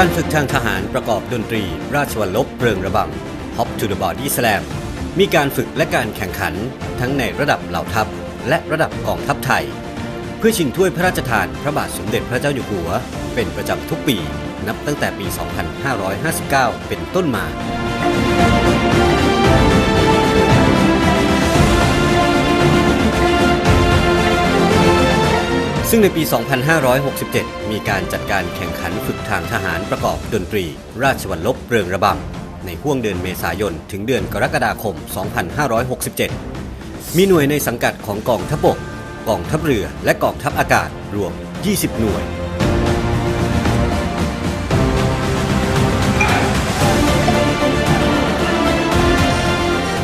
การฝึกทางทหารประกอบดนตรี ราชวัลลบเพลิงระบำ Hop to the Body Slam มีการฝึกและการแข่งขันทั้งในระดับเหล่าทัพ และระดับกองทัพไทย เพื่อชิงถ้วยพระราชทานพระบาทสมเด็จพระเจ้าอยู่หัว เป็นประจำทุกปี นับตั้งแต่ปี 2559 เป็นต้นมา ซึ่งในปี 2567 มีการจัดการแข่งขันฝึกทางทหารประกอบดนตรี ราชวัลลบเริงระบำในห่วงเดือนเมษายน ถึงเดือนกรกฎาคม 2567 มีหน่วยในสังกัดของกองทัพบก กองทัพเรือ และกองทัพอากาศรวม 20 หน่วย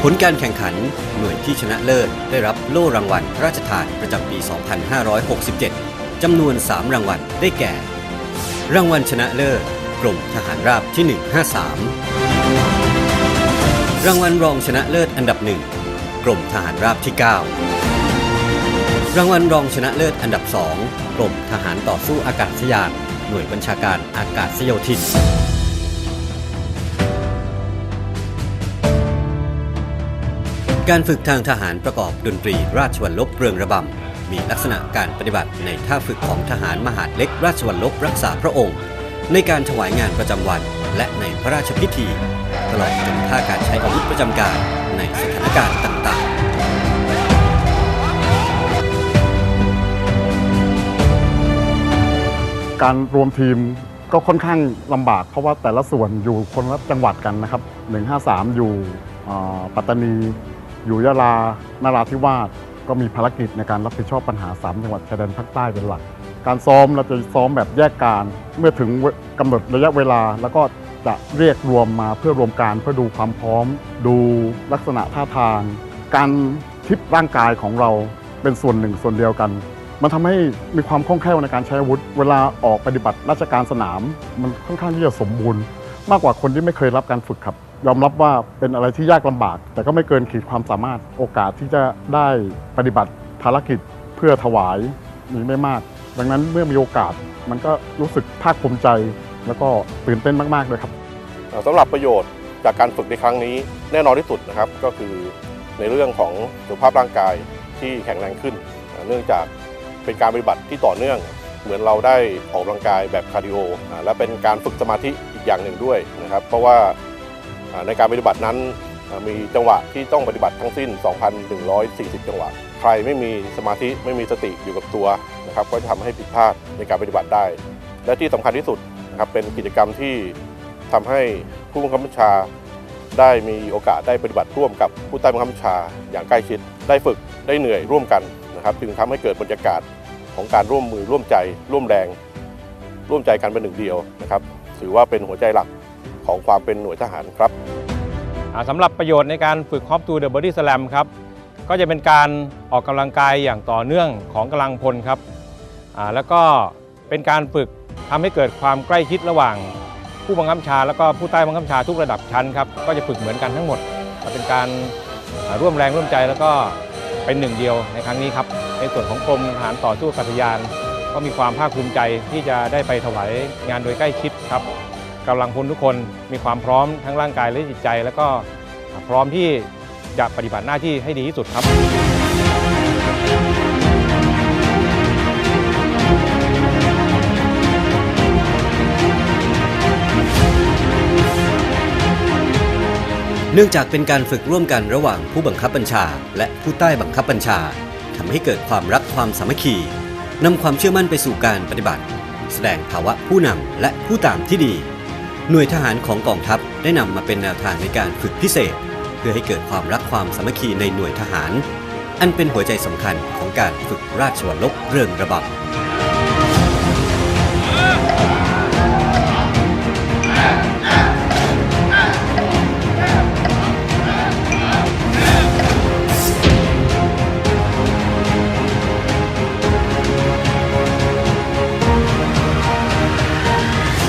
ผลการแข่งขันหน่วยที่ชนะเลิศได้รับโล่รางวัลพระราชทานประจำปี 2567 จำนวน 3 รางวัลได้แก่ รางวัลชนะเลิศกรมทหารราบที่ 153 รางวัลรองชนะเลิศอันดับหนึ่งกรมทหารราบที่ 9 รางวัลรองชนะเลิศอันดับ 2 กรมทหารต่อสู้อากาศยาน หน่วยบัญชาการอากาศโยธิน การฝึกทางทหารประกอบดนตรีราชวัลลบเรืองระบำ มีลักษณะการปฏิบัติในท่าฝึกของทหารมหาดเล็กราชวัลลบรักษาพระองค์ ในการถวายงานประจำวัน และในพระราชพิธี ตลอดจนท่าการใช้อาวุธประจำการในสถานการณ์ต่างๆการรวมทีมก็ค่อนข้างลำบาก เพราะว่าแต่ละส่วนอยู่คนละจังหวัดกันนะครับ 153 อยู่อ่าปัตตานี อยู่ยะลานราธิวาสก็มีภารกิจในการรับผิดชอบปัญหา 3 จังหวัดชายแดนภาคใต้เป็นหลัก การซ้อมเราจะซ้อมแบบแยกการ เมื่อถึงกำหนดระยะเวลา แล้วก็จะเรียกรวมมาเพื่อรวมการเพื่อดูความพร้อม ดูลักษณะท่าทาง การทิปร่างกายของเราเป็นส่วนหนึ่งส่วนเดียวกัน มันทำให้มีความคล่องแคล่วในการใช้อาวุธ เวลาออกปฏิบัติราชการสนาม มันค่อนข้างที่จะสมบูรณ์ มากกว่าคนที่ไม่เคยรับการฝึกครับ ยอมรับว่าเป็นอะไรที่ยากลำบาก แต่ก็ไม่เกินขีดความสามารถโอกาสที่จะได้ปฏิบัติภารกิจเพื่อถวายมีไม่มาก ดังนั้นเมื่อมีโอกาสมันก็รู้สึกภาคภูมิใจ แล้วก็ตื่นเต้นมากๆเลยครับสำหรับประโยชน์จากการฝึกในครั้งนี้แน่นอนที่สุดนะครับ ก็คือในเรื่องของสุขภาพร่างกายที่แข็งแรงขึ้น เนื่องจากเป็นการปฏิบัติที่ต่อเนื่อง เหมือนเราได้ออกกำลังกายแบบคาร์ดิโอและเป็นการฝึกสมาธิอีกอย่างหนึ่งด้วยนะครับ เพราะว่า ในการปฏิบัตินั้นมีจังหวะที่ต้องปฏิบัติทั้งสิ้น 2,140 จังหวะ ใครไม่มีสมาธิไม่มีสติอยู่กับตัวนะครับก็จะทำให้ผิดพลาดในการปฏิบัติได้ และที่สำคัญที่สุดนะครับเป็นกิจกรรมที่ทำให้ผู้บังคับบัญชา ได้มีโอกาสได้ปฏิบัติร่วมกับผู้ใต้บังคับบัญชา อย่างใกล้ชิดได้ฝึกได้เหนื่อยร่วมกันนะครับจึงทำให้เกิดบรรยากาศของการร่วมมือร่วมใจ ร่วมแรง ร่วมใจกันเป็นหนึ่งเดียวนะครับถือว่าเป็นหัวใจหลัก ของความเป็นหน่วยทหารครับสำหรับประโยชน์ในการฝึก Hop to the Body Slam ครับก็จะเป็นการออกกำลังกายอย่างต่อเนื่องของกำลังพลครับแล้วก็เป็นการฝึกทำให้เกิดความใกล้ชิดระหว่าง ผู้บังคับบัญชา แล้วก็ผู้ใต้บังคับบัญชาทุกระดับชั้นครับก็จะฝึกเหมือนกันทั้งหมดเป็นการร่วมแรงร่วมใจแล้วก็เป็นหนึ่งเดียวในครั้งนี้ครับในส่วนของกรมทหารต่อสู้กาศยาน ก็มีความภาคภูมิใจที่จะได้ไปถวายงานโดยใกล้ชิดครับ กำลังพลทุกคนมีความพร้อมทั้งร่างกายและจิตใจ แล้วก็พร้อมที่จะปฏิบัติหน้าที่ให้ดีที่สุดครับเนื่องจากเป็นการฝึกร่วมกันระหว่างผู้บังคับบัญชา และผู้ใต้บังคับบัญชาทำให้เกิดความรักความสามัคคีนำความเชื่อมั่นไปสู่การปฏิบัติ แสดงภาวะผู้นำและผู้ตามที่ดี หน่วยทหารของกองทัพได้นำมาเป็นแนวทางในการฝึกพิเศษ เพื่อให้เกิดความรักความสามัคคีในหน่วยทหาร อันเป็นหัวใจสำคัญของการฝึกราชวัลลบเรืองระบำ